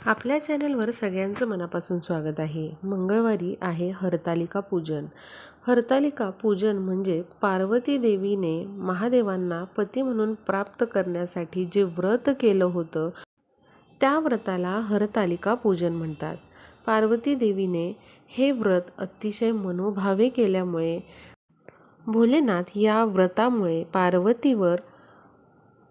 आपल्या चॅनलवर सगळ्यांचं मनापासून स्वागत आहे. मंगळवारी आहे हरतालिका पूजन. हरतालिका पूजन म्हणजे पार्वती देवीने महादेवांना पती म्हणून प्राप्त करण्यासाठी जे व्रत केलं होतं त्या व्रताला हरतालिका पूजन म्हणतात. पार्वती देवीने हे व्रत अतिशय मनोभावे केल्यामुळे भोलेनाथ या व्रतामुळे पार्वतीवर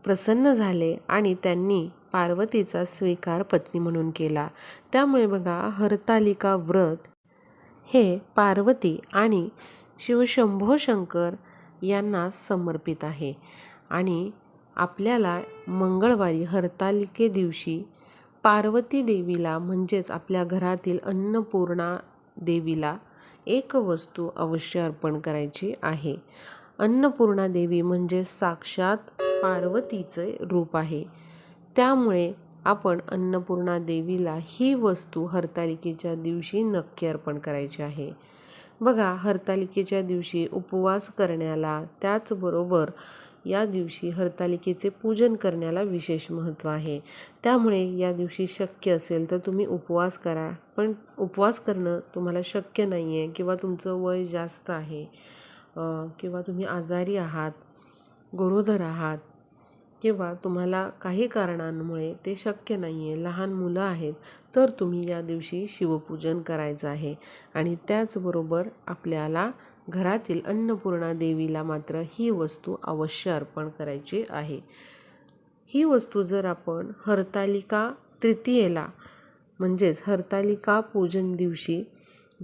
प्रसन्न झाले आणि त्यांनी पार्वतीचा स्वीकार पत्नी म्हणून केला. त्यामुळे बघा हरतालिका व्रत हे पार्वती आणि शिवशंभो शंकर यांना समर्पित आहे. आणि आपल्याला मंगळवारी हरतालिके दिवशी पार्वती देवीला म्हणजेच आपल्या घरातील अन्नपूर्णा देवीला एक वस्तू अवश्य अर्पण करायची आहे. अन्नपूर्णा देवी म्हणजे साक्षात पार्वतीचे रूप आहे. त्यामुळे आपण अन्नपूर्णा देवीला ही वस्तू हरतालिकेच्या दिवशी नक्की अर्पण करायची आहे. बघा हरतालिकेच्या दिवशी उपवास करण्याला त्याचबरोबर या दिवशी हरतालिकेचे पूजन करण्याला विशेष महत्त्व आहे. त्यामुळे या दिवशी शक्य असेल तर तुम्ही उपवास करा पण उपवास करणं तुम्हाला शक्य नाही आहे किंवा तुमचं वय जास्त आहे किंवा तुम्ही आजारी आहात गरोदर आहात किंवा तुम्हाला काही कारणांमुळे ते शक्य नाही आहे लहान मुलं आहेत तर तुम्ही या दिवशी शिवपूजन करायचं आहे. आणि त्याचबरोबर आपल्याला घरातील अन्नपूर्णा देवीला मात्र ही वस्तू अवश्य अर्पण करायची आहे. ही वस्तू जर आपण हरतालिका तृतीयेला म्हणजेच हरतालिका पूजन दिवशी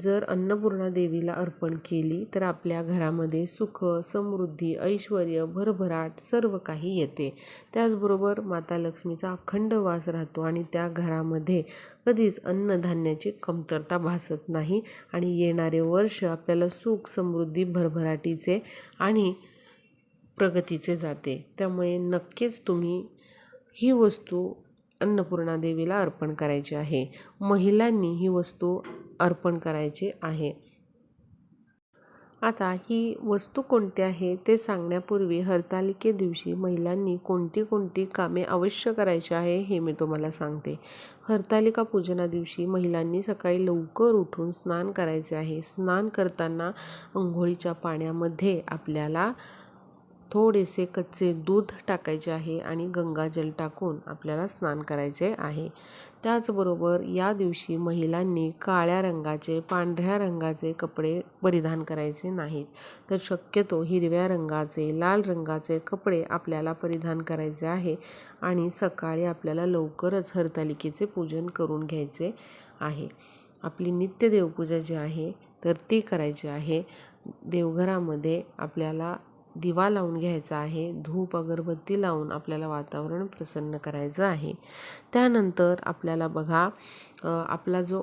जर अन्नपूर्णा देवीला अर्पण केली तर आपल्या घरामध्ये सुख समृद्धी ऐश्वर भरभराट सर्व काही येते. त्याचबरोबर माता लक्ष्मीचा अखंड वास राहतो आणि त्या घरामध्ये कधीच अन्नधान्याची कमतरता भासत नाही आणि येणारे वर्ष आपल्याला सुख समृद्धी भरभराटीचे आणि प्रगतीचे जाते. त्यामुळे नक्कीच तुम्ही ही वस्तू अन्नपूर्णा देवीला अर्पण करायची आहे. महिलांनी ही वस्तू अर्पण करायची आहे. आता ही वस्तू कोणती आहे ते सांगण्यापूर्वी हरतालिके दिवशी महिलांनी कोणती कोणती कामे अवश्य करायची आहे हे मी तुम्हाला सांगते. हरतालिका पूजना दिवशी महिलांनी सकाळी लवकर उठून स्नान करायचे आहे. स्नान करताना अंघोळीच्या पाण्यामध्ये आपल्याला थोडेसे कच्चे दूध टाकायचे आहे आणि गंगाजल टाकून आपल्याला स्नान करायचे आहे. त्याचबरोबर या दिवशी महिलांनी काळ्या रंगाचे पांढऱ्या रंगाचे कपडे परिधान करायचे नाहीत. तर शक्यतो हिरव्या रंगाचे लाल रंगाचे कपडे आपल्याला परिधान करायचे आहे आणि सकाळी आपल्याला लवकरच हरतालिकेचे पूजन करून घ्यायचे आहे. आपली नित्य देवपूजा जी आहे तर ती करायची आहे. देवघरामध्ये आपल्याला दिवा लावून घ्यायचा आहे धूप अगरबत्ती लावून आपल्याला वातावरण प्रसन्न करायचं आहे. त्यानंतर आपल्याला बघा आपला जो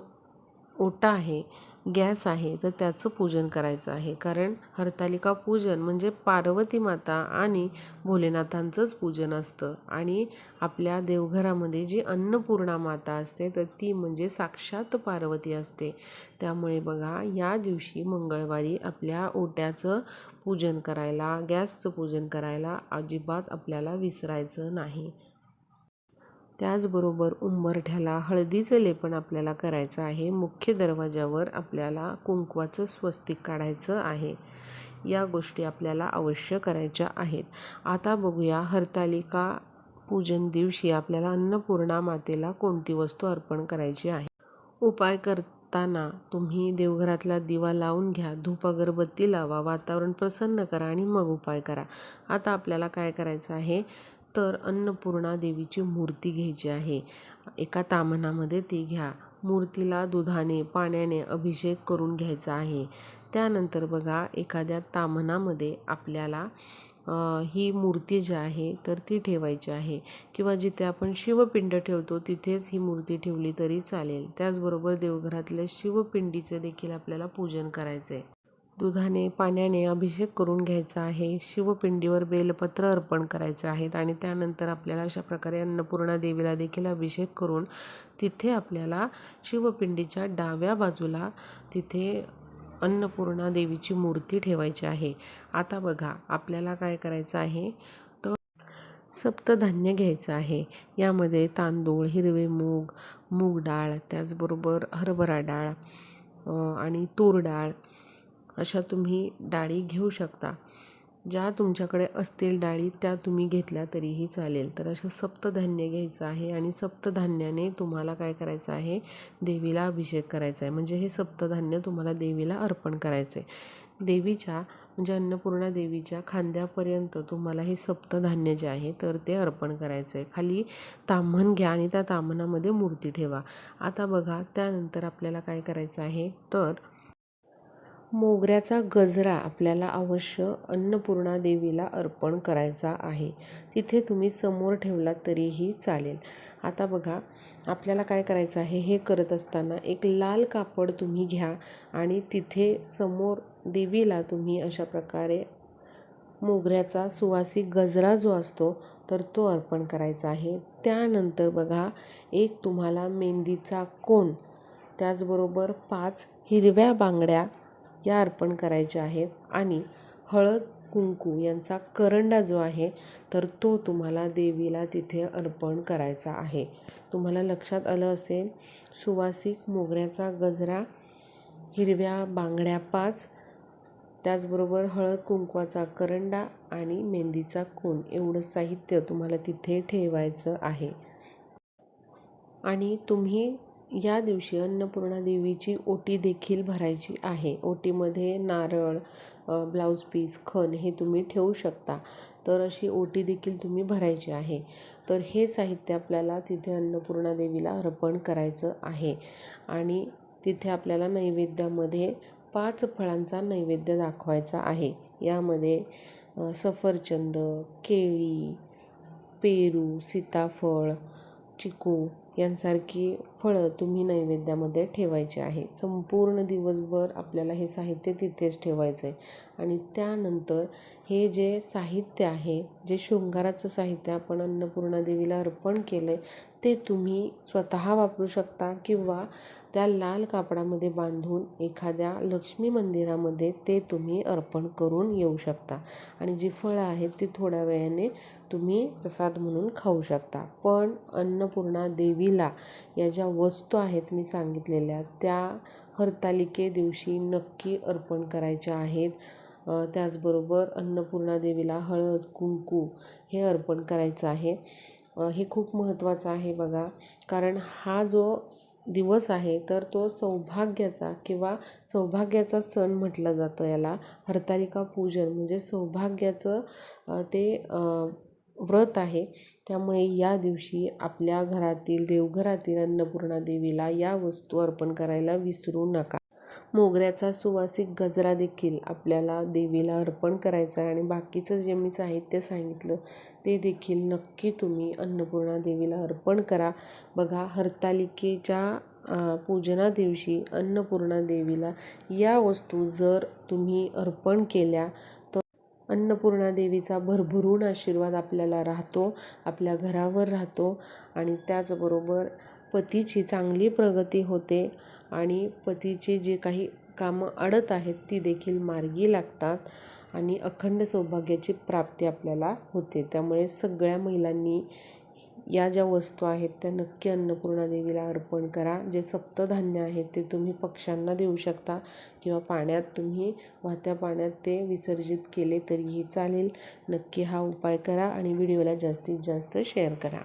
ओटा आहे गॅस आहे तर त्याचं पूजन करायचं आहे. कारण हरतालिका पूजन म्हणजे पार्वती माता आणि भोलेनाथांचंच पूजन असतं. आणि आपल्या देवघरामध्ये जी अन्नपूर्णा माता असते तर ती म्हणजे साक्षात पार्वती असते. त्यामुळे बघा या दिवशी मंगळवारी आपल्या ओट्याचं पूजन करायला गॅसचं पूजन करायला अजिबात आपल्याला विसरायचं नाही. त्याचबरोबर उंबरठ्याला हळदीचं लेपन आपल्याला करायचं आहे. मुख्य दरवाजावर आपल्याला कुंकवाचं स्वस्तिक काढायचं आहे. या गोष्टी आपल्याला अवश्य करायच्या आहेत. आता बघूया हरतालिका पूजन दिवशी आपल्याला अन्नपूर्णा मातेला कोणती वस्तू अर्पण करायची आहे? उपाय करताना तुम्ही देवघरातला दिवा लावून घ्या धूप अगरबत्ती लावा वातावरण प्रसन्न करा आणि मग उपाय करा. आता आपल्याला काय करायचं आहे? तर अन्नपूर्णा देवीची मूर्ती घ्यायची आहे. एका तामणामध्ये ती घ्या. मूर्तीला दुधाने पाण्याने अभिषेक करून घ्यायचा आहे. त्यानंतर बघा एखाद्या तामणामध्ये आपल्याला ही मूर्ती जी आहे तर ती ठेवायची आहे. किंवा जिथे आपण शिवपिंड ठेवतो तिथेच ही मूर्ती ठेवली तरी चालेल. त्याचबरोबर देवघरातल्या शिवपिंडीचे देखील आपल्याला पूजन करायचं आहे दुधाने पाण्याने अभिषेक करून घ्यायचा आहे. शिवपिंडीवर बेलपत्र अर्पण करायचं आहेत आणि त्यानंतर आपल्याला अशा प्रकारे अन्नपूर्णा देवीला देखील अभिषेक करून तिथे आपल्याला शिवपिंडीच्या डाव्या बाजूला तिथे अन्नपूर्णा देवीची मूर्ती ठेवायची आहे. आता बघा आपल्याला काय करायचं आहे? तर सप्तधान्य घ्यायचं आहे. यामध्ये तांदूळ हिरवे मूग मूग डाळ त्याचबरोबर हरभरा डाळ आणि तूर डाळ अशा तुम्ही डाळी घेऊ शकता. ज्या तुमच्याकडे असतील डाळी त्या तुम्ही घेतल्या तरीही चालेल. तर असं सप्तधान्य घ्यायचं आहे आणि सप्तधान्याने तुम्हाला काय करायचं आहे? देवीला अभिषेक करायचा आहे. म्हणजे हे सप्तधान्य तुम्हाला देवीला अर्पण करायचं आहे. देवीच्या म्हणजे अन्नपूर्णा देवीच्या खांद्यापर्यंत तुम्हाला हे सप्तधान्य जे आहे तर ते अर्पण करायचं आहे. खाली ताम्हण घ्या आणि त्या ताम्हणामध्ये मूर्ती ठेवा. आता बघा त्यानंतर आपल्याला काय करायचं आहे? तर मोगऱ्याचा गजरा आपल्याला अवश्य अन्नपूर्णा देवीला अर्पण करायचा आहे. तिथे तुम्ही समोर ठेवला तरीही चालेल. आता बघा आपल्याला काय करायचं आहे? हे करत असताना एक लाल कापड तुम्ही घ्या आणि तिथे समोर देवीला तुम्ही अशा प्रकारे मोगऱ्याचा सुवासिक गजरा जो असतो तर तो अर्पण करायचा आहे. त्यानंतर बघा एक तुम्हाला मेहंदीचा कोण त्याचबरोबर पाच हिरव्या बांगड्या या अर्पण करायच्या आहेत आणि हळद कुंकू यांचा करंडा जो आहे तर तो तुम्हाला देवीला तिथे अर्पण करायचा आहे. तुम्हाला लक्षात आलं असेल सुवासिक मोगऱ्याचा गजरा हिरव्या बांगड्या पाच त्याचबरोबर हळद कुंकवाचा करंडा आणि मेहंदीचा कोण एवढं साहित्य तुम्हाला तिथे ठेवायचं आहे. आणि तुम्ही या दिवशी अन्नपूर्णा देवीची ओटी देखील भरायची आहे. ओटीमध्ये नारळ ब्लाऊज पीस खण हे तुम्ही ठेवू शकता. तर अशी ओटी देखील तुम्ही भरायची आहे. तर हे साहित्य आपल्याला तिथे अन्नपूर्णा देवीला अर्पण करायचं आहे. आणि तिथे आपल्याला नैवेद्यामध्ये पाच फळांचा नैवेद्य दाखवायचा आहे. यामध्ये सफरचंद केळी पेरू सीताफळ चिकू यांसारखी फळं तुम्ही नैवेद्यामध्ये ठेवायची आहे. संपूर्ण दिवसभर आपल्याला हे साहित्य तिथेच ठेवायचं आहे आणि त्यानंतर हे जे साहित्य आहे जे शृंगाराचं साहित्य आपण अन्नपूर्णा देवीला अर्पण केलं आहे ते तुम्ही स्वतः वापरू शकता किंवा त्या लाल कापडामध्ये बांधून एखाद्या लक्ष्मी मंदिरामध्ये ते तुम्ही अर्पण करून येऊ शकता. आणि जी फळं आहेत ती थोड्या वेळाने तुम्ही प्रसाद म्हणून खाऊ शकता. पण अन्नपूर्णा देवीला या ज्या वस्तू आहेत मी सांगितलेल्या त्या हरतालिके दिवशी नक्की अर्पण करायच्या आहेत. त्याचबरोबर अन्नपूर्णा देवीला हळद कुंकू हे अर्पण करायचं आहे. हे खूप महत्त्वाचं आहे बघा. कारण हा जो दिवस आहे तर तो सौभाग्याचा किंवा सौभाग्याचा सण म्हटलं जातं याला. हरतालिका पूजन म्हणजे सौभाग्याचं ते व्रत आहे. त्यामुळे या दिवशी आपल्या घरातील देवघरातील अन्नपूर्णा देवीला या वस्तू अर्पण करायला विसरू नका. मोगऱ्याचा सुवासिक गजरा देखील आपल्याला देवीला अर्पण करायचा आहे. आणि बाकीचं जे मी साहित्य सांगितलं ते देखील नक्की तुम्ही अन्नपूर्णा देवीला अर्पण करा. बघा हरतालिकेच्या पूजना दिवशी अन्नपूर्णा देवीला या वस्तू जर तुम्ही अर्पण केल्या तर अन्नपूर्णा देवीचा भरभरून आशीर्वाद आपल्याला राहतो आपल्या घरावर राहतो. आणि त्याचबरोबर पतीची चांगली प्रगती होते आणि पतीचे जे काही कामं अडत आहेत ती देखील मार्गी लागतात आणि अखंड सौभाग्याची प्राप्ती आपल्याला होते. त्यामुळे सगळ्या महिलांनी या ज्या वस्तू आहेत त्या नक्की अन्नपूर्णा देवीला अर्पण करा. जे सप्तधान्य आहेत ते तुम्ही पक्ष्यांना देऊ शकता किंवा पाण्यात तुम्ही वाहत्या पाण्यात ते विसर्जित केले तरीही चालेल. नक्की हा उपाय करा आणि व्हिडिओला जास्तीत जास्त शेअर करा.